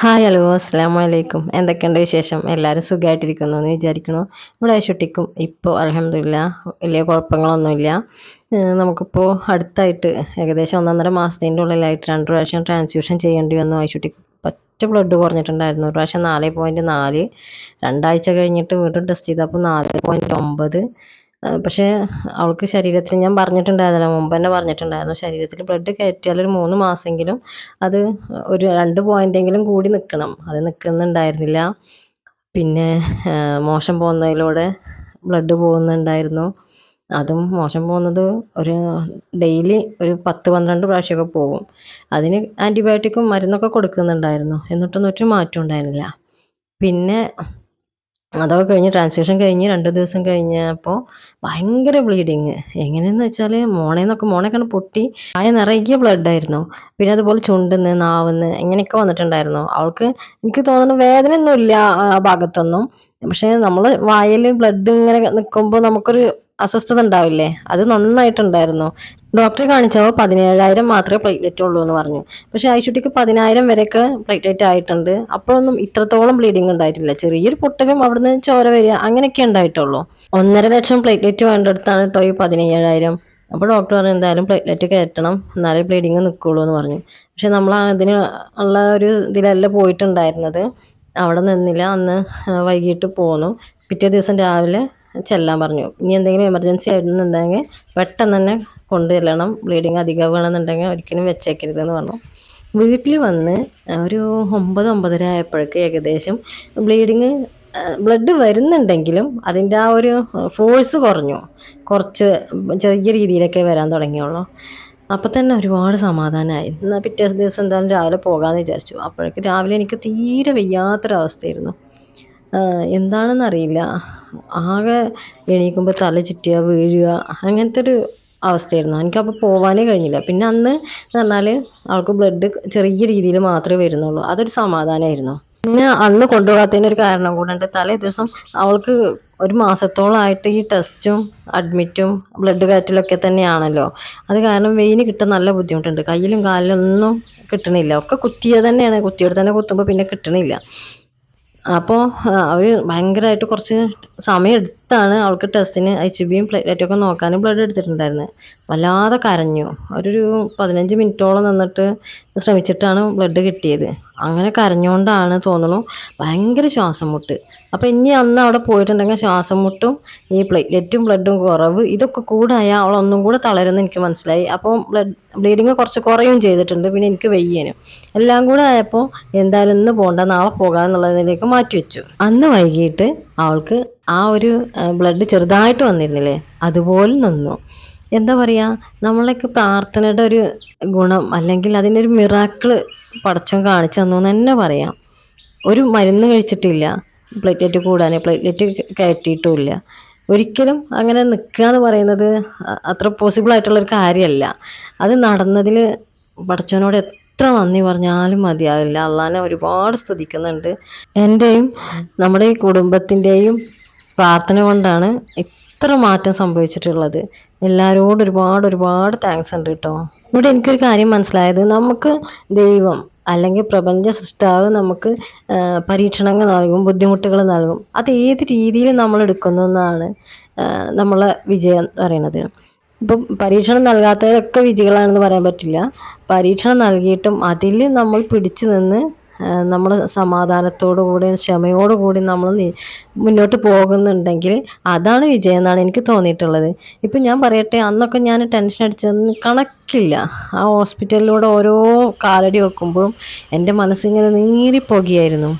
Hi hello അസ്സാം വലൈക്കും എന്തൊക്കെയുണ്ട് വിശേഷം? എല്ലാവരും സുഖമായിട്ടിരിക്കുന്നു എന്ന് വിചാരിക്കണു ഇവിടെ ഐശുട്ടിക്കും ഇപ്പോൾ അലഹമില്ല വലിയ കുഴപ്പങ്ങളൊന്നുമില്ല. നമുക്കിപ്പോൾ അടുത്തായിട്ട് ഏകദേശം ഒന്നൊന്നര മാസത്തിന്റെ ഉള്ളിലായിട്ട് രണ്ട് പ്രാവശ്യം ട്രാൻസ്ഫ്യൂഷൻ ചെയ്യേണ്ടി വന്നു. ഐശുട്ടിക്ക് പറ്റ ബ്ലഡ് കുറഞ്ഞിട്ടുണ്ടായിരുന്നു. ഒരു പ്രാവശ്യം നാല് പോയിന്റ് നാല്. രണ്ടാഴ്ച കഴിഞ്ഞിട്ട് വീണ്ടും ടെസ്റ്റ് ചെയ്തപ്പോൾ നാല് പോയിന്റ് ഒമ്പത്. പക്ഷേ അവൾക്ക് ശരീരത്തിൽ ഞാൻ പറഞ്ഞിട്ടുണ്ടായിരുന്നല്ലോ മുമ്പ് തന്നെ പറഞ്ഞിട്ടുണ്ടായിരുന്നു ശരീരത്തിൽ ബ്ലഡ് കയറ്റിയാൽ ഒരു മൂന്ന് മാസമെങ്കിലും അത് ഒരു രണ്ട് പോയിന്റെങ്കിലും കൂടി നിൽക്കണം. അത് നിൽക്കുന്നുണ്ടായിരുന്നില്ല. പിന്നെ മോശം പോകുന്നതിലൂടെ ബ്ലഡ് പോകുന്നുണ്ടായിരുന്നു. അതും മോശം പോകുന്നത് ഒരു ഡെയിലി ഒരു പത്ത് പന്ത്രണ്ട് പ്രാവശ്യമൊക്കെ പോകും. അതിന് ആന്റിബയോട്ടിക്കും മരുന്നൊക്കെ കൊടുക്കുന്നുണ്ടായിരുന്നു. എന്നിട്ടൊന്നും ഒരു മാറ്റം ഉണ്ടായിരുന്നില്ല. പിന്നെ അതൊക്കെ കഴിഞ്ഞ് ട്രാൻസ്ലേഷൻ കഴിഞ്ഞ് രണ്ട് ദിവസം കഴിഞ്ഞപ്പോൾ ഭയങ്കര ബ്ലീഡിങ് എങ്ങനെയെന്ന് വെച്ചാൽ മോണേന്നൊക്കെ മോണൊക്കെ പൊട്ടി. ആയ നിറയെ ബ്ലഡായിരുന്നു പിന്നെ അതുപോലെ ചുണ്ടിന്ന് നാവിന്ന് ഇങ്ങനെയൊക്കെ വന്നിട്ടുണ്ടായിരുന്നു. അവൾക്ക് എനിക്ക് തോന്നുന്നു വേദനയൊന്നുമില്ല ആ ഭാഗത്തൊന്നും. പക്ഷേ നമ്മൾ വായിൽ ബ്ലഡ് ഇങ്ങനെ നിൽക്കുമ്പോൾ നമുക്കൊരു അസ്വസ്ഥത ഉണ്ടാവില്ലേ? അത് നന്നായിട്ടുണ്ടായിരുന്നു. ഡോക്ടറെ കാണിച്ചപ്പോൾ പതിനേഴായിരം മാത്രമേ പ്ലേറ്റ്ലെറ്റ് ഉള്ളൂ എന്ന് പറഞ്ഞു. പക്ഷേ ഐശുട്ടിക്ക് പതിനായിരം വരെയൊക്കെ പ്ലേറ്റ്ലെറ്റ് ആയിട്ടുണ്ട്. അപ്പോഴൊന്നും ഇത്രത്തോളം ബ്ലീഡിങ് ഉണ്ടായിട്ടില്ല. ചെറിയൊരു പൊട്ടലും അവിടുന്ന് ചോര വരിക അങ്ങനെയൊക്കെ ഉണ്ടായിട്ടുള്ളൂ. ഒന്നര ലക്ഷം പ്ലേറ്റ്ലെറ്റ് വേണ്ടടുത്താണ് കേട്ടോ ഈ പതിനേഴായിരം. അപ്പോൾ ഡോക്ടർ പറഞ്ഞു എന്തായാലും പ്ലേറ്റ്ലെറ്റ് കയറ്റണം. എന്നാലേ ബ്ലീഡിങ് നിൽക്കുള്ളൂ എന്ന് പറഞ്ഞു. പക്ഷെ നമ്മൾ അതിന് ഉള്ള ഒരു ഇതിലല്ല പോയിട്ടുണ്ടായിരുന്നത്. അവിടെ നിന്നില്ല. അന്ന് വൈകിട്ട് പോന്നു. പിറ്റേ ദിവസം രാവിലെ ചെല്ലാൻ പറഞ്ഞു. ഇനി എന്തെങ്കിലും എമർജൻസി ആയിരുന്നുണ്ടെങ്കിൽ പെട്ടെന്ന് തന്നെ കൊണ്ടു ചെല്ലണം. ബ്ലീഡിങ് അധികം വേണമെന്നുണ്ടെങ്കിൽ ഒരിക്കലും വെച്ചേക്കരുതെന്ന് പറഞ്ഞു. വീട്ടിൽ വന്ന് ഒരു ഒമ്പത് ഒമ്പതര ആയപ്പോഴേക്ക് ഏകദേശം ബ്ലീഡിങ് ബ്ലഡ് വരുന്നുണ്ടെങ്കിലും അതിന്റെ ആ ഒരു ഫോഴ്സ് കുറഞ്ഞു. കുറച്ച് ചെറിയ രീതിയിലൊക്കെ വരാൻ തുടങ്ങിയുള്ളൂ. അപ്പം തന്നെ ഒരുപാട് സമാധാനമായി. എന്നാൽ പിറ്റേ ദിവസം എന്തായാലും രാവിലെ പോകാമെന്ന് വിചാരിച്ചു. അപ്പോഴേക്ക് രാവിലെ എനിക്ക് തീരെ വയ്യാത്തൊരവസ്ഥയായിരുന്നു. എന്താണെന്നറിയില്ല. ആകെ എണീക്കുമ്പോൾ തല ചുറ്റുക വീഴുക അങ്ങനത്തെ ഒരു അവസ്ഥയായിരുന്നു. എനിക്കപ്പോൾ പോകാനേ കഴിഞ്ഞില്ല. പിന്നെ അന്ന് എന്ന് പറഞ്ഞാൽ അവൾക്ക് ബ്ലഡ് ചെറിയ രീതിയിൽ മാത്രമേ വരുന്നുള്ളൂ. അതൊരു സമാധാനമായിരുന്നു പിന്നെ അന്ന് കൊണ്ടുപോകാത്തതിന്റെ ഒരു കാരണം കൂടെ തലേ ദിവസം അവൾക്ക് ഒരു മാസത്തോളമായിട്ട് ഈ ടെസ്റ്റും അഡ്മിറ്റും ബ്ലഡ് കയറ്റലൊക്കെ തന്നെയാണല്ലോ. അത് കാരണം വെയിന് കിട്ടാൻ നല്ല ബുദ്ധിമുട്ടുണ്ട്. കയ്യിലും കാലിലൊന്നും കിട്ടണില്ല. ഒക്കെ കുത്തിയത് തന്നെയാണ്. കുത്തിയോട് തന്നെ കുത്തുമ്പോൾ പിന്നെ കിട്ടണില്ല. അപ്പോൾ അവർ ഭയങ്കരമായിട്ട് കുറച്ച് സമയം എടുത്താണ് അവൾക്ക് ടെസ്റ്റിന് എച്ച് ബിയും പ്ലേറ്റ്ലെറ്റൊക്കെ നോക്കാനും ബ്ലഡ് എടുത്തിട്ടുണ്ടായിരുന്നത് വല്ലാതെ കരഞ്ഞു. അവരൊരു പതിനഞ്ച് മിനിറ്റോളം നിന്നിട്ട് ശ്രമിച്ചിട്ടാണ് ബ്ലഡ് കിട്ടിയത്. അങ്ങനെ കരഞ്ഞുകൊണ്ടാണ് തോന്നുന്നു ഭയങ്കര ശ്വാസം മുട്ട് അപ്പോൾ ഇനി അന്ന് അവിടെ പോയിട്ടുണ്ടെങ്കിൽ ശ്വാസം മുട്ടും ഈ പ്ലേറ്റ്ലെറ്റും ബ്ലഡും കുറവ് ഇതൊക്കെ കൂടായ അവൾ ഒന്നും കൂടെ തളരുമെന്ന് എനിക്ക് മനസ്സിലായി. അപ്പോൾ ബ്ലഡ് ബ്ലീഡിങ് കുറച്ച് കുറയും ചെയ്തിട്ടുണ്ട്. പിന്നെ എനിക്ക് വെയ്യേനും. എല്ലാം കൂടെ ആയപ്പോൾ എന്തായാലും ഇന്ന് പോകണ്ട നാളെ പോകാമെന്നുള്ളതിലേക്ക് മാറ്റി വെച്ചു അന്ന് വൈകിട്ട് അവൾക്ക് ആ ഒരു ബ്ലഡ് ചെറുതായിട്ട് വന്നിരുന്നില്ലേ? അതുപോലെ നിന്നു. എന്താ പറയുക നമ്മളൊക്കെ പ്രാർത്ഥനയുടെ ഒരു ഗുണം അല്ലെങ്കിൽ അതിനൊരു മിറാക്കിൾ പടച്ചം കാണിച്ചു തന്നു എന്ന് തന്നെ പറയാം. ഒരു മരുന്ന് കഴിച്ചിട്ടില്ല പ്ലേറ്റ്ലെറ്റ് കൂടാൻ പ്ലേറ്റ്ലെറ്റ് കയറ്റിയിട്ടുമില്ല ഒരിക്കലും അങ്ങനെ നിൽക്കുക എന്ന് പറയുന്നത് അത്ര പോസിബിൾ ആയിട്ടുള്ളൊരു കാര്യമല്ല. അത് നടന്നതിൽ പടച്ചവനോട് എത്ര നന്ദി പറഞ്ഞാലും മതിയാവില്ല. അള്ളാനെ ഒരുപാട് സ്തുതിക്കുന്നുണ്ട്. എന്റെയും നമ്മുടെ ഈ കുടുംബത്തിന്റെയും പ്രാർത്ഥന കൊണ്ടാണ് ഇത്ര മാറ്റം സംഭവിച്ചിട്ടുള്ളത്. എല്ലാവരോടും ഒരുപാട് ഒരുപാട് താങ്ക്സ് ഉണ്ട് കേട്ടോ ഇവിടെ എനിക്കൊരു കാര്യം മനസ്സിലായത്. നമുക്ക് ദൈവം അല്ലെങ്കിൽ പ്രപഞ്ച സൃഷ്ടാവ് നമുക്ക് പരീക്ഷണങ്ങൾ നൽകും ബുദ്ധിമുട്ടുകൾ നൽകും. അത് ഏത് രീതിയിൽ നമ്മൾ എടുക്കുന്നു എന്നാണ് നമ്മളെ വിജയം പറയുന്നത് ഇപ്പം പരീക്ഷണം നൽകാത്തവരൊക്കെ വിജയികളാണെന്ന് പറയാൻ പറ്റില്ല. പരീക്ഷണം നൽകിയിട്ടും അതിൽ നമ്മൾ പിടിച്ചു നിന്ന് നമ്മൾ സമാധാനത്തോടു കൂടി ക്ഷമയോടു കൂടി നമ്മൾ മുന്നോട്ട് പോകുന്നുണ്ടെങ്കിൽ അതാണ് വിജയം എന്നാണ് എനിക്ക് തോന്നിയിട്ടുള്ളത്. ഇപ്പം ഞാൻ പറയട്ടെ അന്നൊക്കെ ഞാൻ ടെൻഷൻ അടിച്ചതെന്ന് കണക്കില്ല. ആ ഹോസ്പിറ്റലിലൂടെ ഓരോ കാലടി വെക്കുമ്പോഴും എന്റെ മനസ്സിങ്ങനെ നീറിപ്പോകിയായിരുന്നു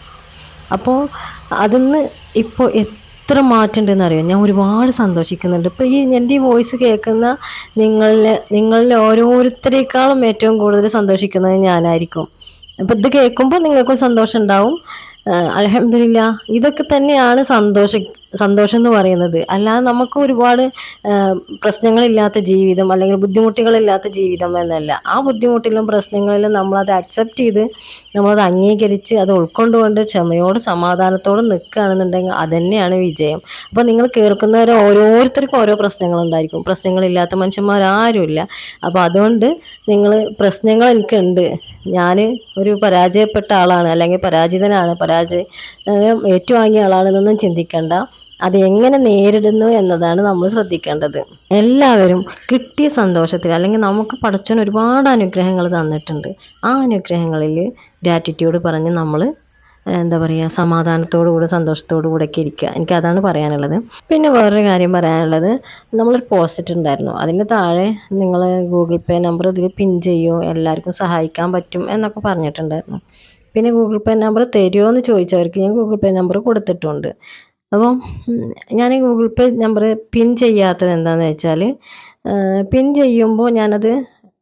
അപ്പോൾ അതിന്ന് ഇപ്പോൾ എത്ര മാറ്റമുണ്ടെന്ന് അറിയാം ഞാൻ ഒരുപാട് സന്തോഷിക്കുന്നുണ്ട്. ഇപ്പോൾ ഈ എന്റെ ഈ വോയിസ് കേൾക്കുന്ന നിങ്ങളിൽ നിങ്ങളിൽ ഓരോരുത്തരേക്കാളും ഏറ്റവും കൂടുതൽ സന്തോഷിക്കുന്നത് ഞാനായിരിക്കും. അപ്പം ഇത് കേൾക്കുമ്പോൾ നിങ്ങൾക്കും സന്തോഷം ഉണ്ടാവും അലഹമില്ല ഇതൊക്കെ തന്നെയാണ് സന്തോഷം സന്തോഷം എന്ന് പറയുന്നത്. അല്ലാതെ നമുക്ക് ഒരുപാട് പ്രശ്നങ്ങളില്ലാത്ത ജീവിതം അല്ലെങ്കിൽ ബുദ്ധിമുട്ടുകളില്ലാത്ത ജീവിതം എന്നല്ല. ആ ബുദ്ധിമുട്ടിലും പ്രശ്നങ്ങളിലും നമ്മളത് അക്സെപ്റ്റ് ചെയ്ത് നമ്മളത് അംഗീകരിച്ച് അത് ഉൾക്കൊണ്ടുകൊണ്ട് ക്ഷമയോട് സമാധാനത്തോടെ നിൽക്കുകയാണെന്നുണ്ടെങ്കിൽ അതന്നെയാണ് വിജയം. അപ്പോൾ നിങ്ങൾ കേൾക്കുന്നവർ ഓരോരുത്തർക്കും ഓരോ പ്രശ്നങ്ങളുണ്ടായിരിക്കും. പ്രശ്നങ്ങളില്ലാത്ത മനുഷ്യന്മാരാരുമില്ല അപ്പോൾ അതുകൊണ്ട് നിങ്ങൾ പ്രശ്നങ്ങൾ എനിക്കുണ്ട്. ഞാൻ ഒരു പരാജയപ്പെട്ട ആളാണ് അല്ലെങ്കിൽ പരാജിതനാണ്. പരാജയം ഏറ്റുവാങ്ങിയ ആളാണെന്നൊന്നും ചിന്തിക്കണ്ട. അത് എങ്ങനെ നേരിടുന്നു എന്നതാണ് നമ്മൾ ശ്രദ്ധിക്കേണ്ടത്. എല്ലാവരും കിട്ടിയ സന്തോഷത്തിൽ അല്ലെങ്കിൽ നമുക്ക് പഠിച്ചവൻ ഒരുപാട് അനുഗ്രഹങ്ങൾ തന്നിട്ടുണ്ട്. ആ അനുഗ്രഹങ്ങളിൽ ഗ്രാറ്റിറ്റ്യൂഡ് പറഞ്ഞ് നമ്മൾ എന്താ പറയുക സമാധാനത്തോടു കൂടെ സന്തോഷത്തോടു കൂടെ ഒക്കെ ഇരിക്കുക. എനിക്ക് അതാണ് പറയാനുള്ളത്. പിന്നെ വേറൊരു കാര്യം പറയാനുള്ളത് നമ്മളൊരു പോസ്റ്റ് ഉണ്ടായിരുന്നു. അതിന്റെ താഴെ നിങ്ങൾ ഗൂഗിൾ പേ നമ്പർ ഇതിൽ പിൻ ചെയ്യുമോ എല്ലാവർക്കും സഹായിക്കാൻ പറ്റും എന്നൊക്കെ പറഞ്ഞിട്ടുണ്ടായിരുന്നു. പിന്നെ ഗൂഗിൾ പേ നമ്പർ തരുമോ എന്ന് ചോദിച്ചവർക്ക് ഞാൻ ഗൂഗിൾ പേ നമ്പർ കൊടുത്തിട്ടുണ്ട്. അപ്പം ഞാൻ ഗൂഗിൾ പേ നമ്പർ പിൻ ചെയ്യാത്തത് എന്താണെന്ന് വെച്ചാൽ പിൻ ചെയ്യുമ്പോൾ ഞാനത്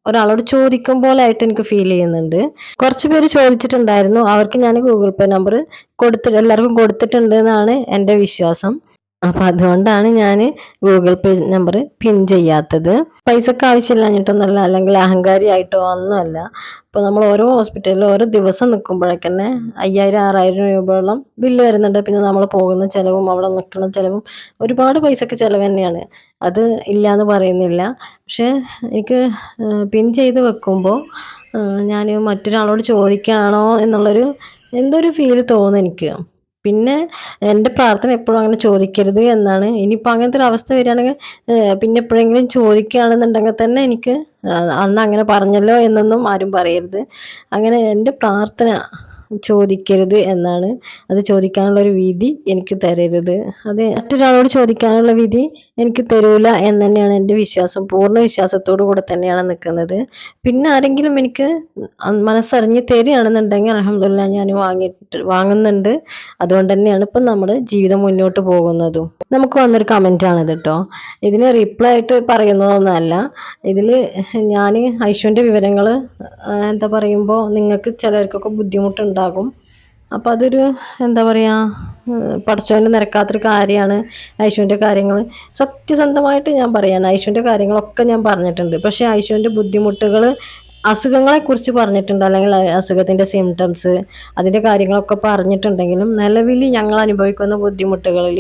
ഒരാളോട് ചോദിക്കും പോലെ ആയിട്ട് എനിക്ക് ഫീൽ ചെയ്യുന്നുണ്ട്. കുറച്ച് പേര് ചോദിച്ചിട്ടുണ്ടായിരുന്നു. അവർക്ക് ഞാൻ ഗൂഗിൾ പേ നമ്പർ കൊടുത്തിട്ട് എല്ലാവർക്കും കൊടുത്തിട്ടുണ്ട് എന്നാണ് എന്റെ വിശ്വാസം. അപ്പം അതുകൊണ്ടാണ് ഞാൻ ഗൂഗിൾ പേ നമ്പർ പിൻ ചെയ്യാത്തത്. പൈസക്ക് ആവശ്യമില്ലാഞ്ഞിട്ടൊന്നുമല്ല അല്ലെങ്കിൽ അഹങ്കാരിയായിട്ടോ ഒന്നുമല്ല. ഇപ്പൊ നമ്മൾ ഓരോ ഹോസ്പിറ്റലിൽ ഓരോ ദിവസം നിൽക്കുമ്പോഴൊക്കെ തന്നെ അയ്യായിരം ആറായിരം രൂപയോളം ബില്ല് വരുന്നുണ്ട്. പിന്നെ നമ്മൾ പോകുന്ന ചിലവും അവിടെ നിൽക്കുന്ന ചിലവും ഒരുപാട് പൈസക്ക് ചിലവ് തന്നെയാണ്. അത് ഇല്ല എന്ന് പറയുന്നില്ല. പക്ഷേ എനിക്ക് പിൻ ചെയ്ത് വെക്കുമ്പോൾ ഞാൻ മറ്റൊരാളോട് ചോദിക്കുകയാണോ എന്നുള്ളൊരു എന്തോ ഒരു ഫീൽ തോന്നും എനിക്ക്. പിന്നെ എന്റെ പ്രാർത്ഥന എപ്പോഴും അങ്ങനെ ചോദിക്കരുത് എന്നാണ്. ഇനിയിപ്പോൾ അങ്ങനത്തെ ഒരു അവസ്ഥ വരികയാണെങ്കിൽ പിന്നെ എപ്പോഴെങ്കിലും ചോദിക്കുകയാണെന്നുണ്ടെങ്കിൽ തന്നെ എനിക്ക് അന്ന് അങ്ങനെ പറഞ്ഞല്ലോ എന്നൊന്നും ആരും പറയരുത്. അങ്ങനെ എന്റെ പ്രാർത്ഥന ചോദിക്കരുത് എന്നാണ്. അത് ചോദിക്കാനുള്ള ഒരു വിധി എനിക്ക് തരരുത്. അത് മറ്റൊരാളോട് ചോദിക്കാനുള്ള വിധി എനിക്ക് തരൂല എന്ന് തന്നെയാണ് എന്റെ വിശ്വാസം. പൂർണ വിശ്വാസത്തോടു കൂടെ തന്നെയാണ് നിൽക്കുന്നത്. പിന്നെ ആരെങ്കിലും എനിക്ക് മനസ്സറിഞ്ഞ് തരികയാണെന്നുണ്ടെങ്കിൽ അലഹമില്ല ഞാൻ വാങ്ങിയിട്ട് വാങ്ങുന്നുണ്ട്. അതുകൊണ്ട് തന്നെയാണ് ഇപ്പം നമ്മൾ ജീവിതം മുന്നോട്ട് പോകുന്നതും. നമുക്ക് വന്നൊരു കമന്റ് ഇത് കേട്ടോ ഇതിന് റിപ്ലൈ ആയിട്ട് പറയുന്നതൊന്നല്ല. ഇതിൽ ഞാൻ ഐശുവിന്റെ വിവരങ്ങൾ എന്താ പറയുമ്പോൾ നിങ്ങൾക്ക് ചിലർക്കൊക്കെ ബുദ്ധിമുട്ടുണ്ടാകും. അപ്പോൾ അതൊരു എന്താ പറയുക പഠിച്ചവന്റെ നിരക്കാത്തൊരു കാര്യമാണ് ഐശുവിന്റെ കാര്യങ്ങൾ സത്യസന്ധമായിട്ട് ഞാൻ പറയാണ് ഐശുവിന്റെ കാര്യങ്ങളൊക്കെ ഞാൻ പറഞ്ഞിട്ടുണ്ട്. പക്ഷേ ഐശുവിന്റെ ബുദ്ധിമുട്ടുകൾ അസുഖങ്ങളെക്കുറിച്ച് പറഞ്ഞിട്ടുണ്ട് അല്ലെങ്കിൽ അസുഖത്തിന്റെ സിംറ്റംസ് അതിന്റെ കാര്യങ്ങളൊക്കെ പറഞ്ഞിട്ടുണ്ടെങ്കിലും നിലവിൽ ഞങ്ങൾ അനുഭവിക്കുന്ന ബുദ്ധിമുട്ടുകളിൽ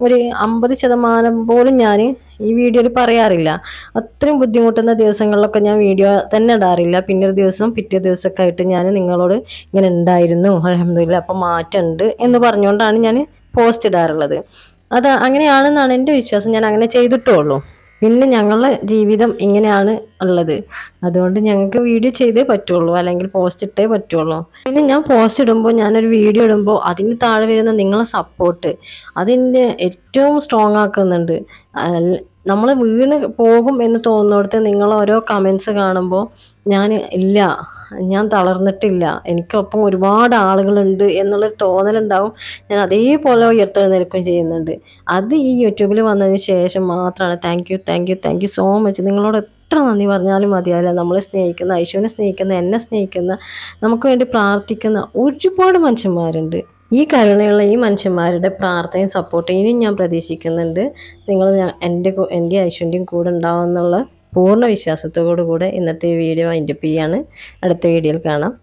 ഒരു അമ്പത് ശതമാനം പോലും ഞാൻ ഈ വീഡിയോയിൽ പറയാറില്ല. അത്രയും ബുദ്ധിമുട്ടുന്ന ദിവസങ്ങളിലൊക്കെ ഞാൻ വീഡിയോ തന്നെ ഇടാറില്ല. പിന്നെ ഒരു ദിവസം പിറ്റേ ദിവസമൊക്കെ ആയിട്ട് ഞാൻ നിങ്ങളോട് ഇങ്ങനെ ഉണ്ടായിരുന്നു അലഹമില്ല അപ്പം മാറ്റമുണ്ട് എന്ന് പറഞ്ഞുകൊണ്ടാണ് ഞാൻ പോസ്റ്റ് ഇടാറുള്ളത്. അത് അങ്ങനെയാണെന്നാണ് എന്റെ വിശ്വാസം. ഞാൻ അങ്ങനെ ചെയ്തിട്ടുള്ളൂ പിന്നെ ഞങ്ങളുടെ ജീവിതം ഇങ്ങനെയാണ് ഉള്ളത്. അതുകൊണ്ട് ഞങ്ങൾക്ക് വീഡിയോ ചെയ്തേ പറ്റുള്ളൂ അല്ലെങ്കിൽ പോസ്റ്റ് ഇട്ടേ പറ്റുള്ളൂ. പിന്നെ ഞാൻ പോസ്റ്റ് ഇടുമ്പോൾ ഞാനൊരു വീഡിയോ ഇടുമ്പോൾ അതിന് താഴെ വരുന്ന നിങ്ങളെ സപ്പോർട്ട് അതിന്റെ ഏറ്റവും സ്ട്രോങ് ആക്കുന്നുണ്ട്. നമ്മൾ വീണ് പോകും എന്ന് തോന്നുന്നിടത്ത് നിങ്ങൾ ഓരോ കമൻസ് കാണുമ്പോൾ ഞാൻ ഇല്ല ഞാൻ തളർന്നിട്ടില്ല. എനിക്കൊപ്പം ഒരുപാട് ആളുകളുണ്ട് എന്നുള്ളൊരു തോന്നലുണ്ടാവും. ഞാൻ അതേപോലെ ഉയർത്തെഴുന്നേൽക്കുകയും ചെയ്യുന്നുണ്ട്. അത് ഈ യൂട്യൂബിൽ വന്നതിന് ശേഷം മാത്രമാണ് thank you thank you thank you so much. നിങ്ങളോട് എത്ര നന്ദി പറഞ്ഞാലും മതിയാവില്ല. നമ്മളെ സ്നേഹിക്കുന്ന ഐശുവിനെ സ്നേഹിക്കുന്ന എന്നെ സ്നേഹിക്കുന്ന നമുക്ക് വേണ്ടി പ്രാർത്ഥിക്കുന്ന ഒരുപാട് മനുഷ്യന്മാരുണ്ട്. ഈ കരുണയുള്ള ഈ മനുഷ്യന്മാരുടെ പ്രാർത്ഥനയും സപ്പോർട്ടും ഇനിയും ഞാൻ പ്രതീക്ഷിക്കുന്നുണ്ട്. നിങ്ങൾ എന്റെ എന്റെ ഐശ്വര്യയും കൂടെ ഉണ്ടാവും എന്നുള്ള പൂർണ വിശ്വാസത്തോടു കൂടെ ഇന്നത്തെ വീഡിയോ അതിന്റെ ചെയ്യാണ്. അടുത്ത വീഡിയോയിൽ കാണാം.